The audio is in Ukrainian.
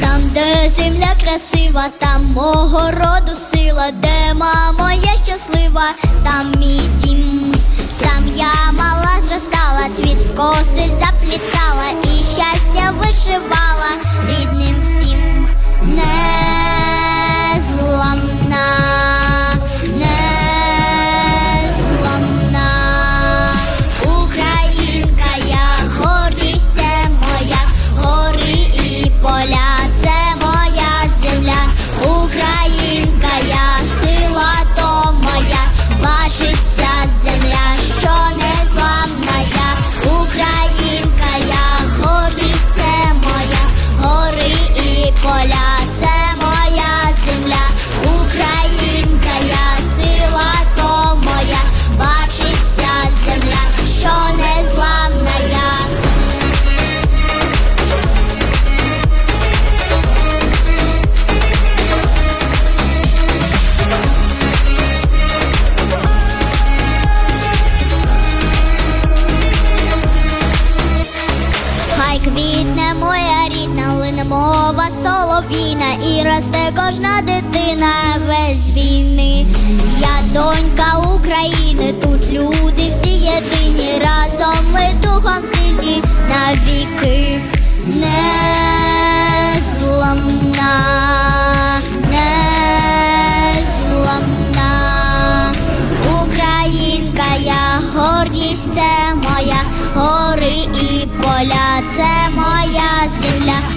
Там, де земля красива, там мого роду сила, де мама я щаслива, там мій дім. Сам я мала зростала, цвіт в коси поля, росте кожна дитина без війни. Я донька України, тут люди всі єдині, разом ми духом сильні. Не зламна, не зламна. Гордість це моя, гори і поля, це моя земля.